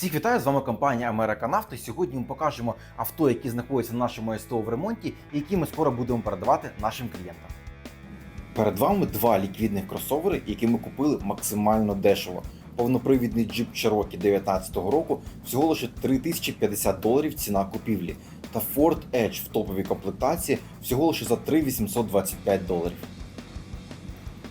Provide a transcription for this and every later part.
Всіх вітаю, з вами компанія Американавто. Сьогодні ми покажемо авто, які знаходяться на нашому СТО в ремонті, і які ми скоро будемо передавати нашим клієнтам. Перед вами два ліквідних кросовери, які ми купили максимально дешево. Повнопривідний Jeep Cherokee 2019 року всього лише 3050 доларів ціна купівлі, та Ford Edge в топовій комплектації всього лише за 3825 доларів.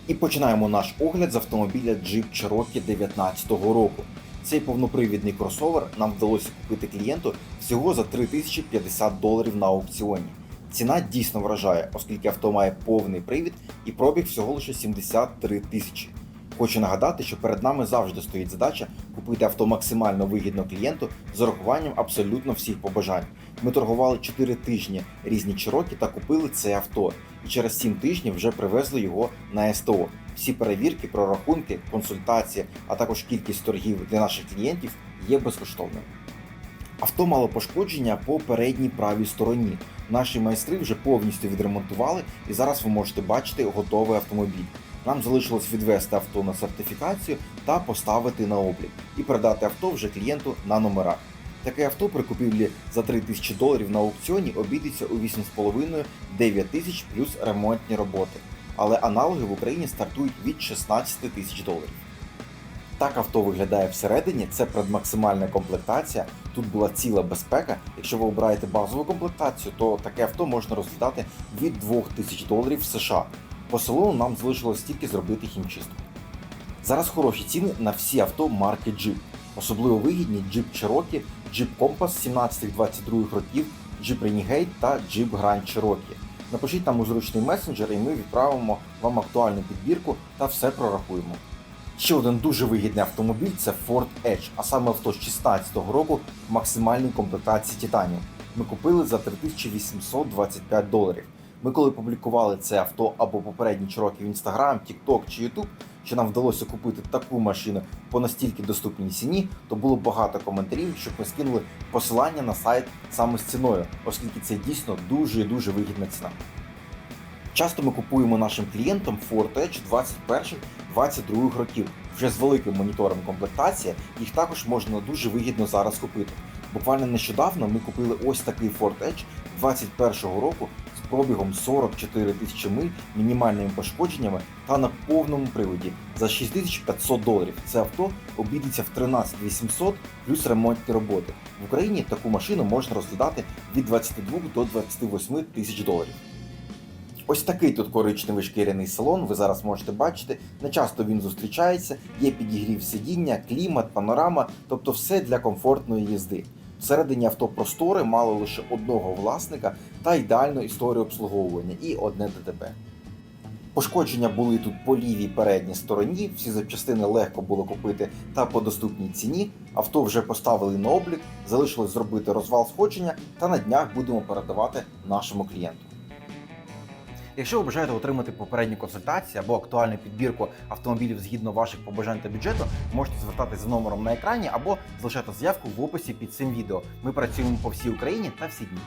І починаємо наш огляд з автомобіля Jeep Cherokee 2019 року. Цей повнопривідний кросовер нам вдалося купити клієнту всього за 3050 доларів на аукціоні. Ціна дійсно вражає, оскільки авто має повний привід і пробіг всього лише 73 тисячі. Хочу нагадати, що перед нами завжди стоїть задача купити авто максимально вигідно клієнту з урахуванням абсолютно всіх побажань. Ми торгували 4 тижні різні Чирокі та купили це авто, і через 7 тижнів вже привезли його на СТО. Всі перевірки, прорахунки, консультації, а також кількість торгів для наших клієнтів є безкоштовним. Авто мало пошкодження по передній правій стороні. Наші майстри вже повністю відремонтували, і зараз ви можете бачити готовий автомобіль. Нам залишилось відвести авто на сертифікацію та поставити на облік і передати авто вже клієнту на номерах. Таке авто при купівлі за 3 тисячі доларів на аукціоні обійдеться у 8,5-9 тисяч плюс ремонтні роботи. Але аналоги в Україні стартують від 16 тисяч доларів. Так авто виглядає всередині, це предмаксимальна комплектація. Тут була ціла безпека. Якщо ви обираєте базову комплектацію, то таке авто можна розглядати від 2000 доларів в США. По салону нам залишилось тільки зробити хімчистку. Зараз хороші ціни на всі авто марки Jeep. Особливо вигідні Jeep Cherokee, Jeep Compass 17-22 років, Jeep Renegade та Jeep Grand Cherokee. Напишіть нам у зручний месенджер, і ми відправимо вам актуальну підбірку та все прорахуємо. Ще один дуже вигідний автомобіль це Ford Edge, а саме авто з 2016 року в максимальній комплектації Titanium. Ми купили за 3825 доларів. Ми коли публікували це авто або попередні чроки в Instagram, TikTok чи YouTube, що нам вдалося купити таку машину по настільки доступній ціні, то було багато коментарів, щоб ми скинули посилання на сайт саме з ціною, оскільки це дійсно дуже і дуже вигідна ціна. Часто ми купуємо нашим клієнтам Ford Edge 21-22 років. Вже з великим монітором комплектації їх також можна дуже вигідно зараз купити. Буквально нещодавно ми купили ось такий Ford Edge 21 року з пробігом 44 тисячі миль, мінімальними пошкодженнями та на повному приводі за 6500 доларів. Це авто обійдеться в 13 800 плюс ремонтні роботи. В Україні таку машину можна розглядати від 22 до 28 тисяч доларів. Ось такий тут коричневий шкіряний салон, ви зараз можете бачити. Не часто він зустрічається, є підігрів сидіння, клімат, панорама, тобто все для комфортної їзди. Всередині автопростори мали лише одного власника та ідеальну історію обслуговування і одне ДТП. Пошкодження були тут по лівій передній стороні, всі запчастини легко було купити та по доступній ціні. Авто вже поставили на облік, залишилось зробити розвал сходження та на днях будемо передавати нашому клієнту. Якщо ви бажаєте отримати попередні консультації або актуальну підбірку автомобілів згідно ваших побажань та бюджету, можете звертатися за номером на екрані або залишати заявку в описі під цим відео. Ми працюємо по всій Україні та всі дні.